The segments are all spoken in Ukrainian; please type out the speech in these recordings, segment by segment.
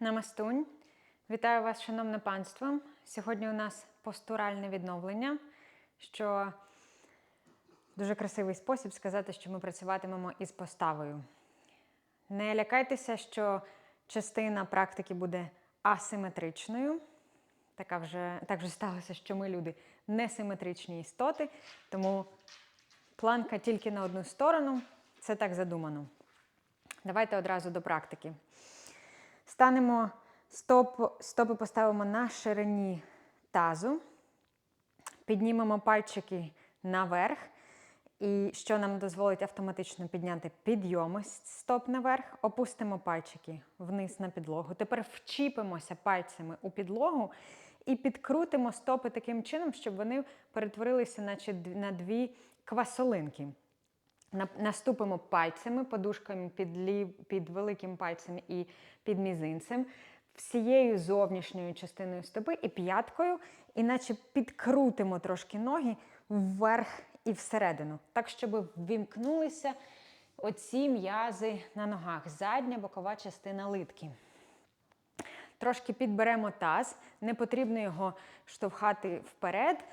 Намастунь. Вітаю вас, шановне панство. Сьогодні у нас постуральне відновлення, що дуже красивий спосіб сказати, що ми працюватимемо із поставою. Не лякайтеся, що частина практики буде асиметричною. Така вже, так вже сталося, що ми люди несиметричні істоти, тому планка тільки на одну сторону. Це так задумано. Давайте одразу до практики. Станемо стоп, стопи поставимо на ширині тазу, піднімемо пальчики наверх, і що нам дозволить автоматично підняти підйоми стоп наверх, опустимо пальчики вниз на підлогу. Тепер вчіпимося пальцями у підлогу і підкрутимо стопи таким чином, щоб вони перетворилися наче на дві квасолинки. На- Наступимо пальцями, подушками під, лів, під великим пальцем і під мізинцем, всією зовнішньою частиною стопи і п'яткою, і наче підкрутимо трошки ноги вверх і всередину, так, щоб ввімкнулися оці м'язи на ногах, задня бокова частина литки. Трошки підберемо таз, не потрібно його штовхати вперед.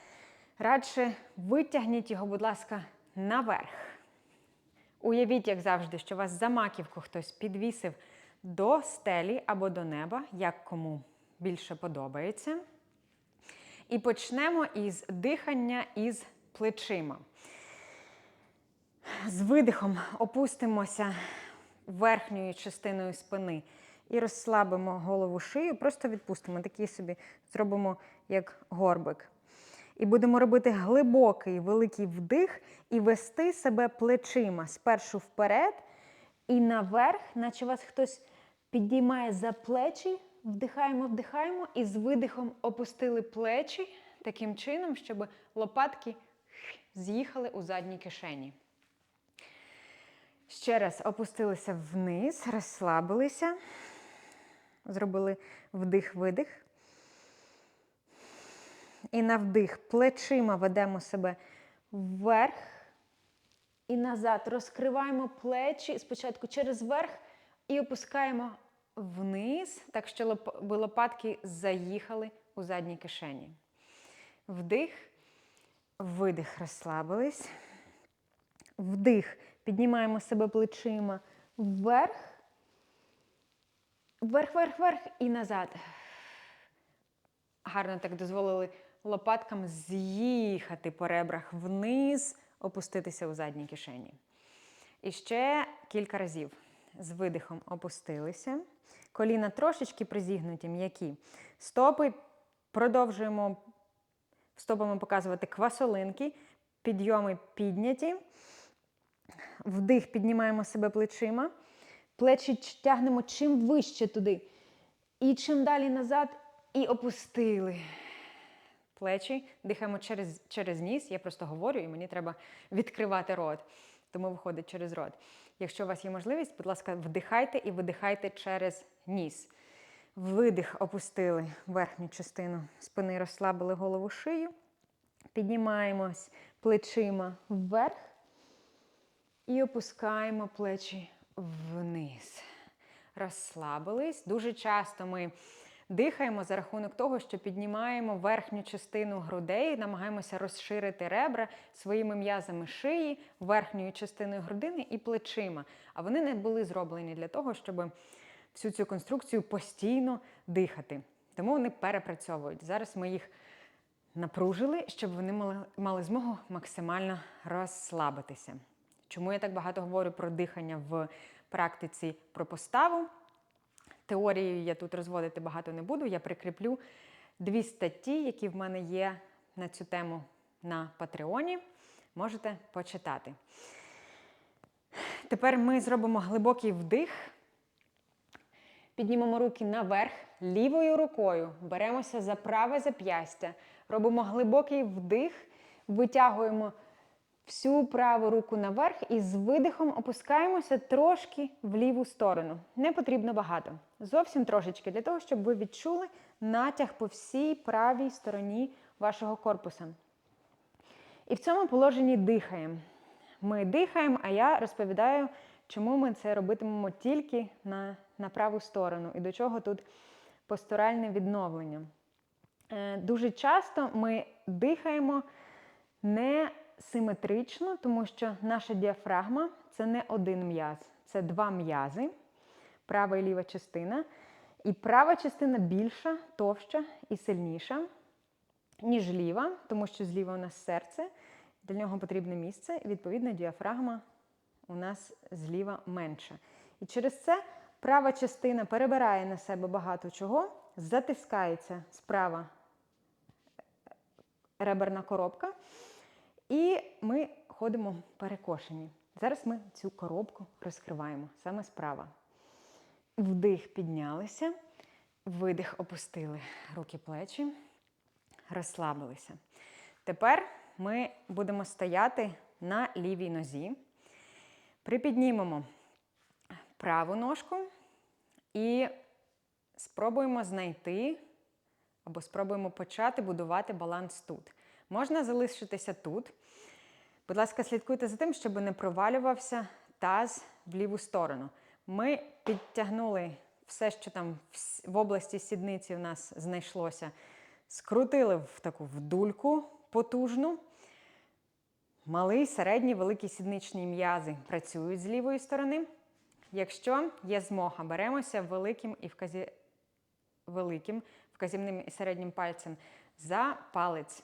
Радше витягніть його, будь ласка, наверх. Уявіть, як завжди, що вас за маківку хтось підвісив до стелі або до неба, як кому більше подобається. І почнемо із дихання із плечима. З видихом опустимося верхньою частиною спини і розслабимо голову шию, просто відпустимо такий собі, зробимо як горбик. І будемо робити глибокий великий вдих і вести себе плечима спершу вперед і наверх, наче вас хтось підіймає за плечі. Вдихаємо, вдихаємо і з видихом опустили плечі таким чином, щоб лопатки з'їхали у задній кишені. Ще раз опустилися вниз, розслабилися, зробили вдих-видих. І на вдих плечима ведемо себе вверх і назад. Розкриваємо плечі спочатку через верх і опускаємо вниз, так що лоп- лопатки заїхали у задній кишені. Вдих, видих, розслабились. Вдих, піднімаємо себе плечима вверх, вверх, вверх, вверх і назад. Гарно так дозволили лопаткам з'їхати по ребрах вниз, опуститися у задній кишені. І ще кілька разів. З видихом опустилися. Коліна трошечки призігнуті, м'які. Стопи продовжуємо стопами показувати квасолинки, підйоми підняті. Вдих, піднімаємо себе плечима. Плечі тягнемо чим вище туди. І чим далі назад, і опустили. Плечі дихаємо через, через ніс. Я просто говорю, і мені треба відкривати рот. Тому виходить через рот. Якщо у вас є можливість, будь ласка, вдихайте і видихайте через ніс. Видих опустили верхню частину спини, розслабили голову шию. Піднімаємось плечима вверх і опускаємо плечі вниз. Розслабились. Дуже часто ми дихаємо за рахунок того, що піднімаємо верхню частину грудей, намагаємося розширити ребра своїми м'язами шиї, верхньою частиною грудини і плечима. А вони не були зроблені для того, щоб всю цю конструкцію постійно дихати. Тому вони перепрацьовують. Зараз ми їх напружили, щоб вони мали, мали змогу максимально розслабитися. Чому я так багато говорю про дихання в практиці про поставу? Теорією я тут розводити багато не буду. Я прикріплю дві статті, які в мене є на цю тему на Патреоні. Можете почитати. Тепер ми зробимо глибокий вдих. Піднімемо руки наверх, лівою рукою беремося за праве зап'ястя, робимо глибокий вдих, витягуємо всю праву руку наверх і з видихом опускаємося трошки в ліву сторону. Не потрібно багато. Зовсім трошечки, для того, щоб ви відчули натяг по всій правій стороні вашого корпуса. І в цьому положенні дихаємо. Ми дихаємо, а я розповідаю, чому ми це робитимемо тільки на на праву сторону. І до чого тут постуральне відновлення? Е, Дуже часто ми дихаємо не симетрично, тому що наша діафрагма це не один м'яз, це два м'язи, права і ліва частина. І права частина більша, товща і сильніша, ніж ліва, тому що зліва у нас серце, для нього потрібне місце, і відповідно діафрагма у нас зліва менша. І через це права частина перебирає на себе багато чого, затискається справа реберна коробка, і ми ходимо перекошені. Зараз ми цю коробку розкриваємо саме справа. Вдих піднялися, видих опустили руки плечі, розслабилися. Тепер ми будемо стояти на лівій нозі. Припіднімемо праву ножку і спробуємо знайти або спробуємо почати будувати баланс тут. Можна залишитися тут. Будь ласка, слідкуйте за тим, щоб не провалювався таз в ліву сторону. Ми підтягнули все, що там в- області сідниці в нас знайшлося, скрутили в таку вдульку потужну. Малий, середній, великий сідничні м'язи працюють з лівої сторони. Якщо є змога, беремося великим і вказі... великим вказівним і середнім пальцем за палець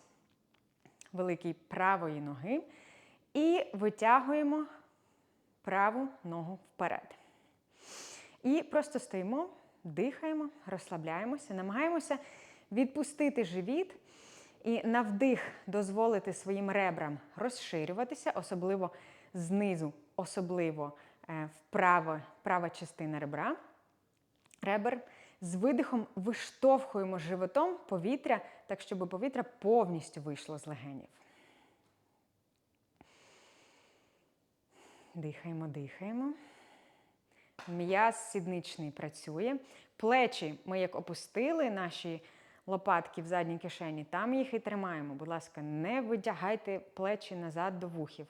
великий правої ноги і витягуємо праву ногу вперед. І просто стоїмо, дихаємо, розслабляємося, намагаємося відпустити живіт і на вдих дозволити своїм ребрам розширюватися, особливо знизу, особливо е, вправо, права частина ребра. Ребер з видихом виштовхуємо животом повітря, так щоб повітря повністю вийшло з легенів. Дихаємо, дихаємо. М'яз сідничний працює. Плечі ми як опустили наші лопатки в задній кишені, там їх і тримаємо. Будь ласка, не витягайте плечі назад до вухів.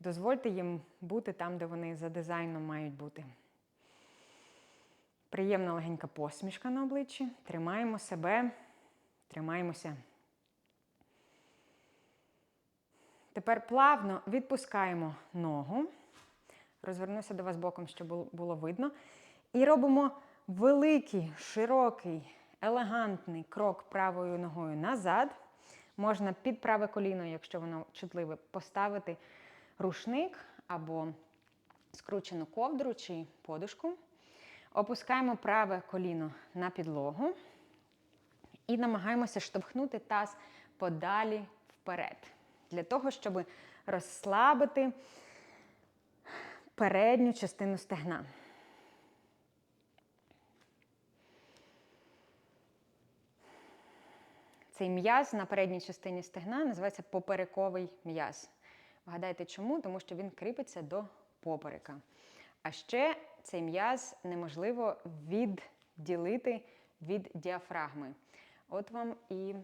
Дозвольте їм бути там, де вони за дизайном мають бути. Приємна легенька посмішка на обличчі. Тримаємо себе, тримаємося. Тепер плавно відпускаємо ногу. Розвернуся до вас боком, щоб було- видно. І робимо великий, широкий, елегантний крок правою ногою назад. Можна під праве коліно, якщо воно чутливе, поставити рушник або скручену ковдру чи подушку. Опускаємо праве коліно на підлогу і намагаємося штовхнути таз подалі вперед. Для того, щоб розслабити передню частину стегна. Цей м'яз на передній частині стегна називається поперековий м'яз. Вгадайте чому? Тому що він кріпиться до поперека. А ще цей м'яз неможливо відділити від діафрагми. От вам і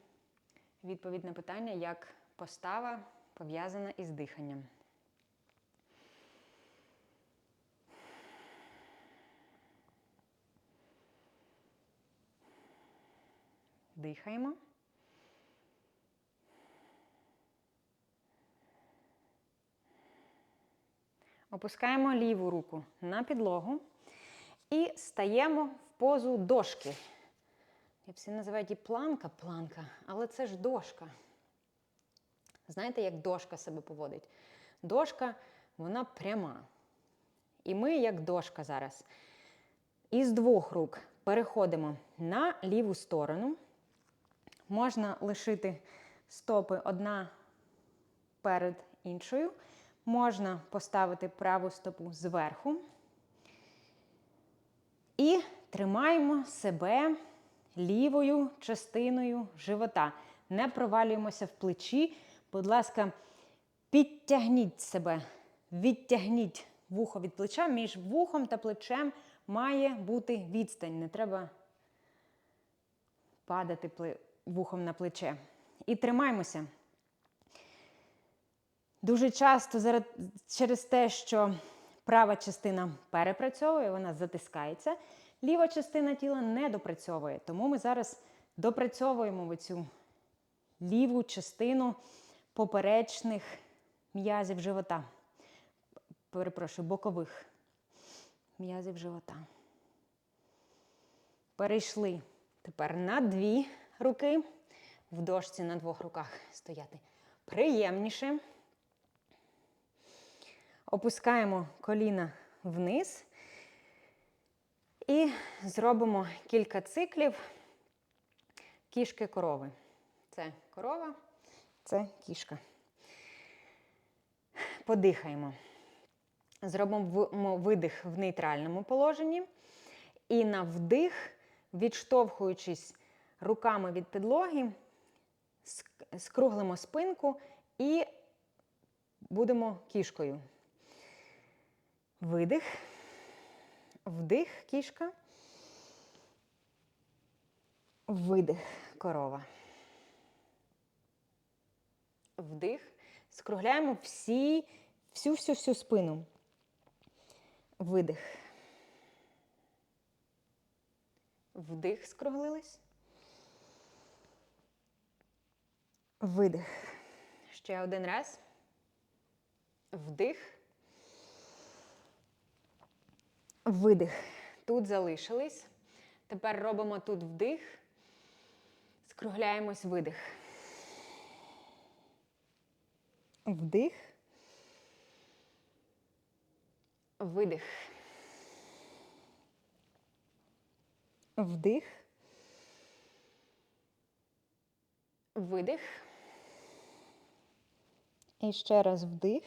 відповідь на питання, як постава пов'язана із диханням. Дихаємо. Опускаємо ліву руку на підлогу і стаємо в позу дошки. Я всі називають її планка, планка, але це ж дошка. Знаєте, як дошка себе поводить? Дошка, вона пряма. І ми, як дошка зараз, із двох рук переходимо на ліву сторону. Можна лишити стопи одна перед іншою. Можна поставити праву стопу зверху. І тримаємо себе лівою частиною живота. Не провалюємося в плечі. Будь ласка, підтягніть себе, відтягніть вухо від плеча. Між вухом та плечем має бути відстань. Не треба падати вухом на плече. І тримаємося. Дуже часто через те, що Права частина перепрацьовує, вона затискається. Ліва частина тіла не допрацьовує. Тому ми зараз допрацьовуємо оцю ліву частину поперечних м'язів живота. Перепрошую, бокових м'язів живота. Перейшли тепер на дві руки. В дошці на двох руках стояти приємніше. Опускаємо коліна вниз і зробимо кілька циклів кішки корови. Це корова, це кішка. Подихаємо. Зробимо видих в нейтральному положенні. І на вдих, відштовхуючись руками від підлоги, скруглимо спинку і будемо кішкою. Видих, вдих, кішка. Видих, корова. Вдих. Скругляємо всі, всю-всю-всю спину. Видих. Вдих, скруглились. Видих. Ще один раз. Вдих. Видих. Тут залишились. Тепер робимо тут вдих. Скругляємось видих. Вдих. Видих. Вдих. Видих. І ще раз вдих.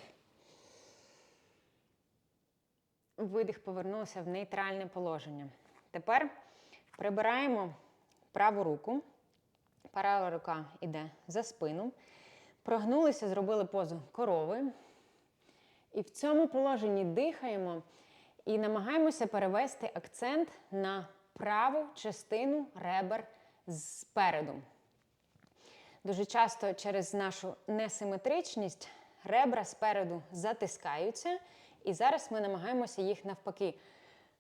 Видих повернувся в нейтральне положення. Тепер прибираємо праву руку. Права рука йде за спину. Прогнулися, зробили позу корови. І в цьому положенні дихаємо і намагаємося перевести акцент на праву частину ребер спереду. Дуже часто через нашу несиметричність ребра спереду затискаються, і зараз ми намагаємося їх навпаки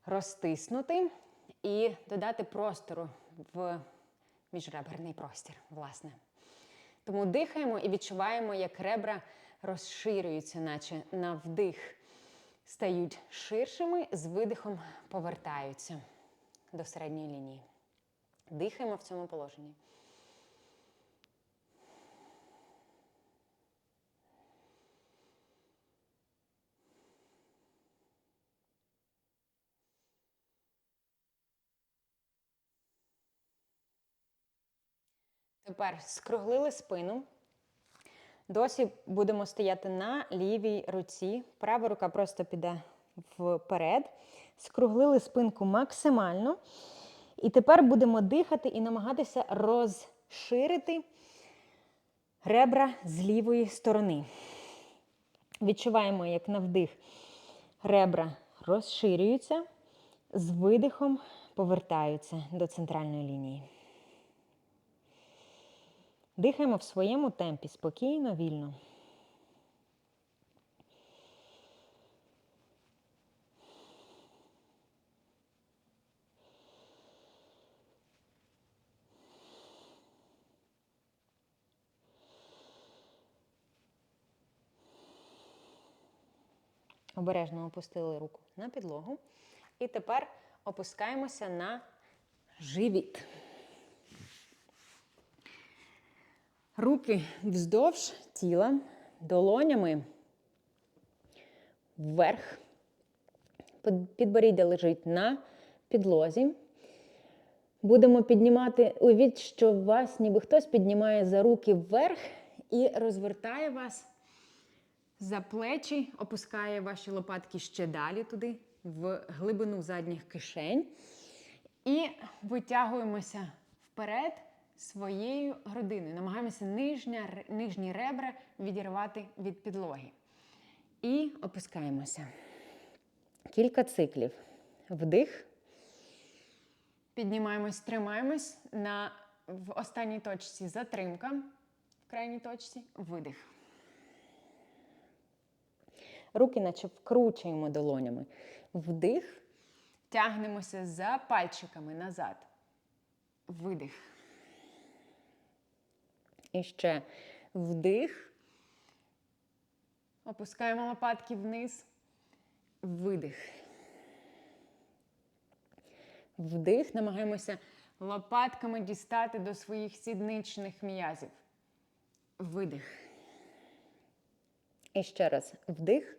розтиснути і додати простору в міжреберний простір, власне. Тому дихаємо і відчуваємо, як ребра розширюються, наче на вдих стають ширшими, з видихом повертаються до середньої лінії. Дихаємо в цьому положенні. Тепер скруглили спину. Досі будемо стояти на лівій руці. Права рука просто піде вперед. Скруглили спинку максимально. І тепер будемо дихати і намагатися розширити ребра з лівої сторони. Відчуваємо, як на вдих ребра розширюються, з видихом повертаються до центральної лінії. Дихаємо в своєму темпі, спокійно, вільно. Обережно опустили руку на підлогу. І тепер опускаємося на живіт. Руки вздовж тіла, долонями вверх. Підборіддя лежить на підлозі. Будемо піднімати, уявіть, що вас ніби хтось піднімає за руки вверх і розвертає вас за плечі, опускає ваші лопатки ще далі туди, в глибину задніх кишень. І витягуємося вперед своєю грудиною. Намагаємося нижня, нижні ребра відірвати від підлоги. І опускаємося. Кілька циклів. Вдих. Піднімаємось, тримаємось на, в останній точці затримка, в крайній точці видих. Руки наче вкручуємо долонями. Вдих. Тягнемося за пальчиками назад. Видих. І ще вдих. Опускаємо лопатки вниз. Видих. Вдих. Намагаємося лопатками дістати до своїх сідничних м'язів. Видих. І ще раз вдих.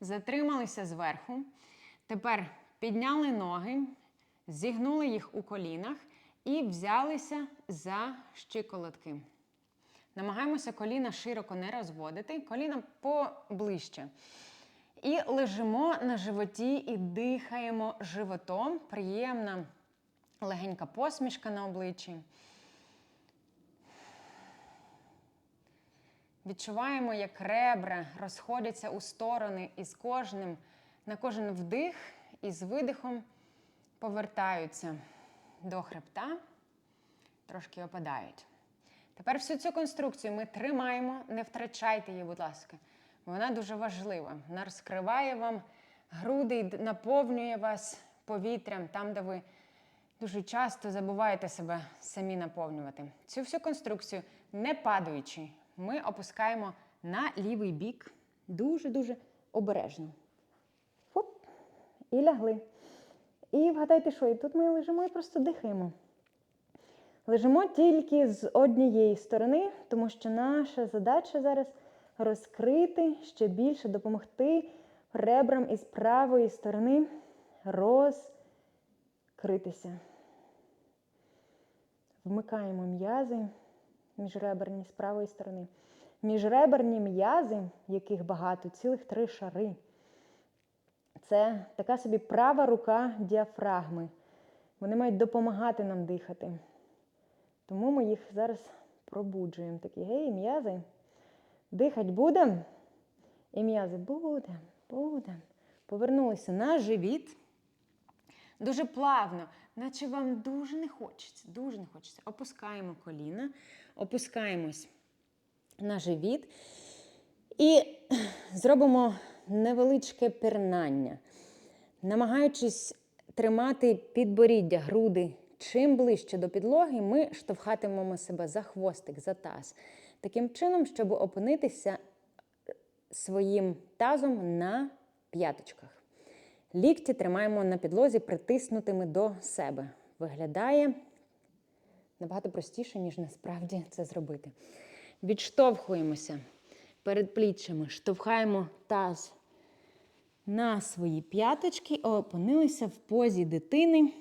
Затрималися зверху. Тепер підняли ноги, зігнули їх у колінах і взялися за щиколотки. Намагаємося коліна широко не розводити, коліна поближче. І лежимо на животі і дихаємо животом. Приємна легенька посмішка на обличчі. Відчуваємо, як ребра розходяться у сторони і з кожним, на кожен вдих і з видихом повертаються до хребта, трошки опадають. Тепер всю цю конструкцію ми тримаємо, не втрачайте її, будь ласка. Вона дуже важлива. Вона розкриває вам груди і наповнює вас повітрям там, де ви дуже часто забуваєте себе самі наповнювати. Цю всю конструкцію, не падаючи, ми опускаємо на лівий бік дуже-дуже обережно. Хоп, і лягли. І вгадайте, що? І тут ми лежимо і просто дихаємо. Лежимо тільки з однієї сторони, тому що наша задача зараз розкрити ще більше, допомогти ребрам із правої сторони розкритися. Вмикаємо м'язи міжреберні з правої сторони. Міжреберні м'язи, яких багато, цілих три шари. Це така собі права рука діафрагми. Вони мають допомагати нам дихати. Тому ми їх зараз пробуджуємо. Такі, гей, м'язи. Дихать будемо? І м'язи будемо, будемо. Повернулися на живіт. Дуже плавно, наче вам дуже не хочеться, дуже не хочеться. Опускаємо коліна, опускаємось на живіт і зробимо невеличке пірнання, намагаючись тримати підборіддя, груди чим ближче до підлоги, ми штовхатимемо себе за хвостик, за таз. Таким чином, щоб опинитися своїм тазом на п'яточках. Лікті тримаємо на підлозі, притиснутими до себе. Виглядає набагато простіше, ніж насправді це зробити. Відштовхуємося перед пліччями, штовхаємо таз на свої п'яточки, опинилися в позі дитини.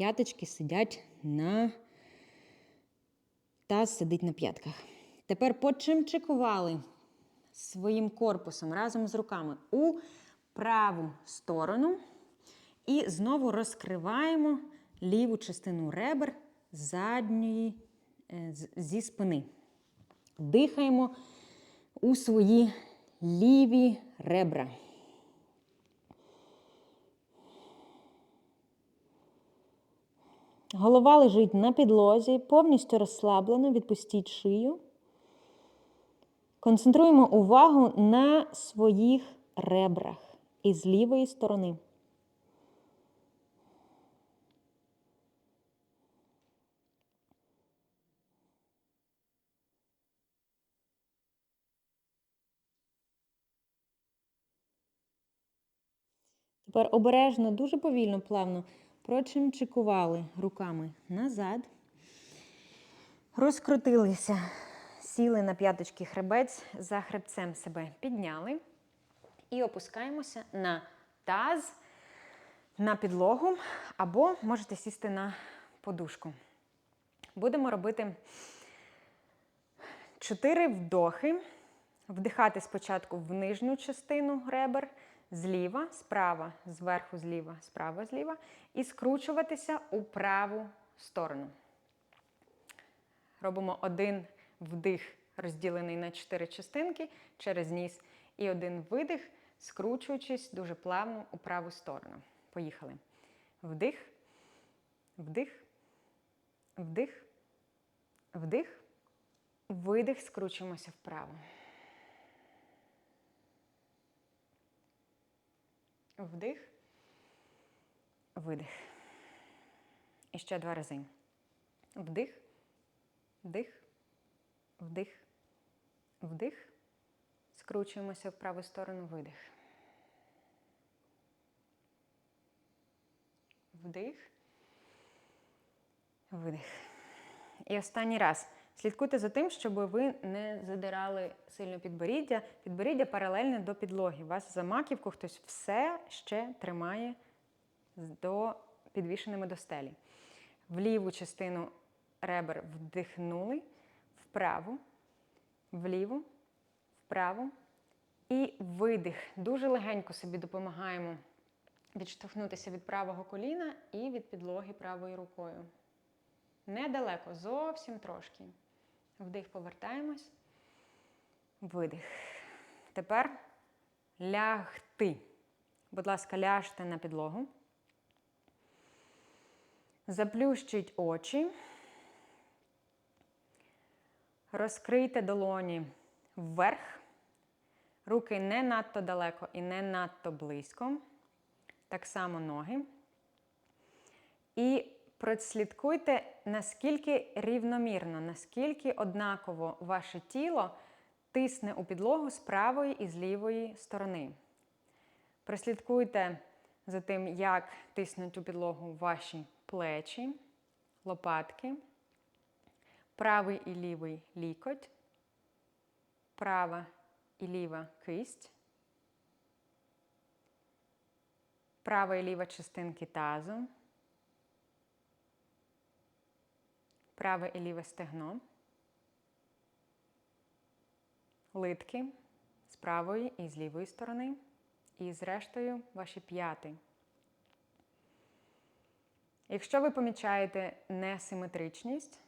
П'яточки сидять на таз сидить на п'ятках. Тепер почимчикували своїм корпусом разом з руками у праву сторону. І знову розкриваємо ліву частину ребер задньої е, зі спини. Дихаємо у свої ліві ребра. Голова лежить на підлозі, повністю розслаблено, відпустіть шию. Концентруємо увагу на своїх ребрах із лівої сторони. Тепер обережно, дуже повільно, плавно прочимчикували руками назад, розкрутилися, сіли на п'яточки хребець, за хребцем себе підняли і опускаємося на таз, на підлогу, або можете сісти на подушку. Будемо робити чотири вдохи. Вдихати спочатку в нижню частину ребер, зліва, справа, зверху, зліва, справа, зліва, і скручуватися у праву сторону. Робимо один вдих, розділений на чотири частинки через ніс, і один видих, скручуючись дуже плавно у праву сторону. Поїхали. Вдих, вдих, вдих, вдих, видих, скручуємося вправо. Вдих. Видих. І ще два рази. Вдих. Вдих. Вдих. Вдих. Скручуємося в праву сторону. Видих. Вдих. Видих. І останній раз. Слідкуйте за тим, щоб ви не задирали сильно підборіддя. Підборіддя паралельне до підлоги. Вас за маківку хтось все ще тримає до підвішеними до стелі. В ліву частину ребер вдихнули, вправо, вліву, вправо. І видих. Дуже легенько собі допомагаємо відштовхнутися від правого коліна і від підлоги правою рукою. Недалеко, зовсім трошки. Вдих, повертаємось. Видих. Тепер лягти. Будь ласка, ляжте на підлогу. Заплющіть очі. Розкрийте долоні вверх. Руки не надто далеко і не надто близько. Так само ноги. І прослідкуйте, наскільки рівномірно, наскільки однаково ваше тіло тисне у підлогу з правої і з лівої сторони. Прослідкуйте за тим, як тиснуть у підлогу ваші плечі, лопатки, правий і лівий лікоть, права і ліва кисть, права і ліва частинки тазу. Праве і ліве стегно, литки з правої і з лівої сторони, і зрештою ваші п'яти. Якщо ви помічаєте несиметричність,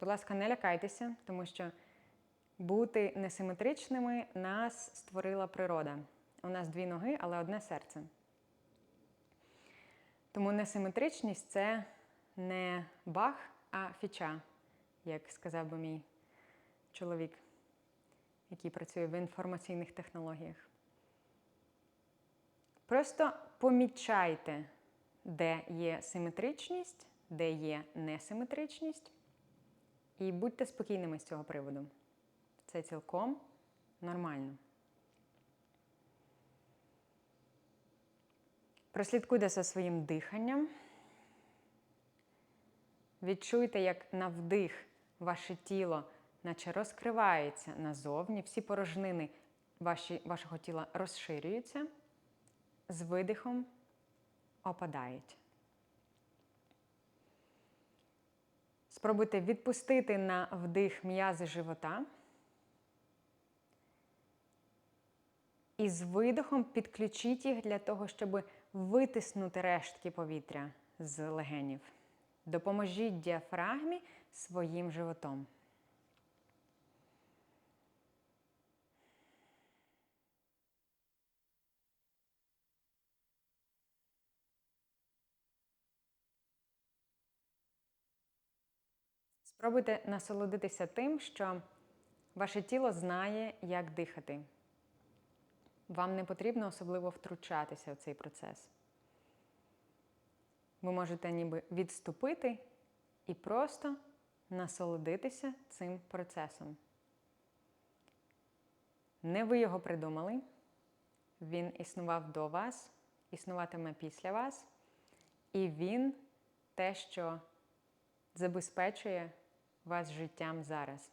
будь ласка, не лякайтеся, тому що бути несиметричними нас створила природа. У нас дві ноги, але одне серце. Тому несиметричність це не баг, а фіча, як сказав би мій чоловік, який працює в інформаційних технологіях. Просто помічайте, де є симетричність, де є несиметричність, і будьте спокійними з цього приводу. Це цілком нормально. Прослідкуйте за своїм диханням. Відчуйте, як на вдих ваше тіло, наче розкривається назовні, всі порожнини ваші, вашого тіла розширюються, з видихом опадають. Спробуйте відпустити на вдих м'язи живота. І з видихом підключіть їх для того, щоб витиснути рештки повітря з легенів. Допоможіть діафрагмі своїм животом. Спробуйте насолодитися тим, що ваше тіло знає, як дихати. Вам не потрібно особливо втручатися в цей процес. Ви можете ніби відступити і просто насолодитися цим процесом. Не ви його придумали, він існував до вас, існуватиме після вас, і він те, що забезпечує вас життям зараз.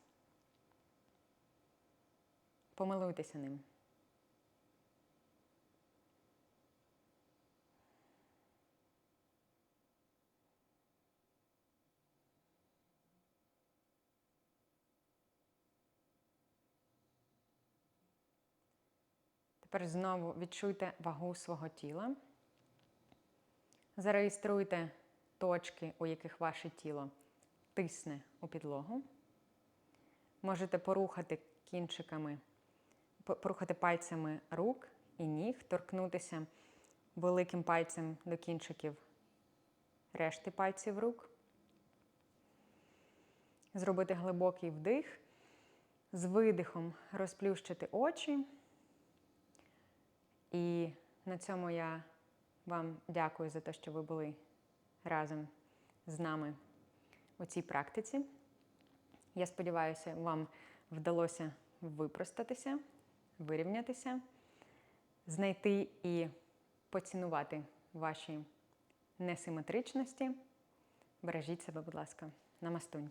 Помилуйтеся ним. Тепер знову відчуйте вагу свого тіла. Зареєструйте точки, у яких ваше тіло тисне у підлогу. Можете порухати кінчиками, порухати пальцями рук і ніг, торкнутися великим пальцем до кінчиків решти пальців рук. Зробити глибокий вдих, з видихом розплющити очі. І на цьому я вам дякую за те, що ви були разом з нами у цій практиці. Я сподіваюся, вам вдалося випростатися, вирівнятися, знайти і поцінувати ваші несиметричності. Бережіть себе, будь ласка, намастунь.